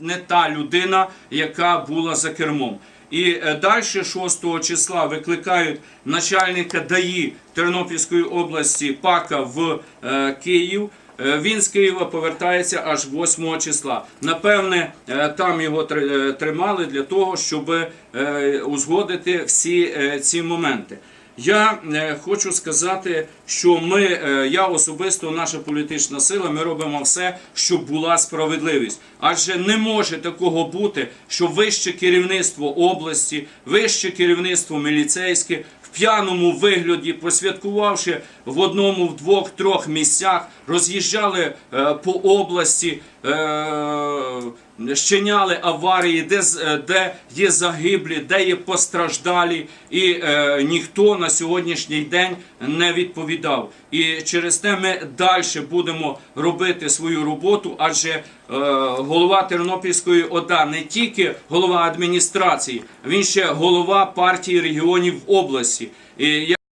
не та людина, яка була за кермом. І е, далі 6 числа викликають начальника ДАІ Тернопільської області Пака в е, Київ. Е, Він з Києва повертається аж 8 числа. Напевне, там його тр- тримали для того, щоб узгодити всі ці моменти. Я е, хочу сказати, що ми, е, я особисто, наша політична сила, ми робимо все, щоб була справедливість. Адже не може такого бути, що вище керівництво області, вище керівництво міліцейське в п'яному вигляді, посвяткувавши в одному, в двох, трьох місцях, роз'їжджали е, по області. Щиняли аварії, де, е, де є загиблі, де є постраждалі, і е, ніхто на сьогоднішній день не відповідав. І через те ми далі будемо робити свою роботу, адже е, голова Тернопільської ОДА не тільки голова адміністрації, він ще голова партії регіонів області. І я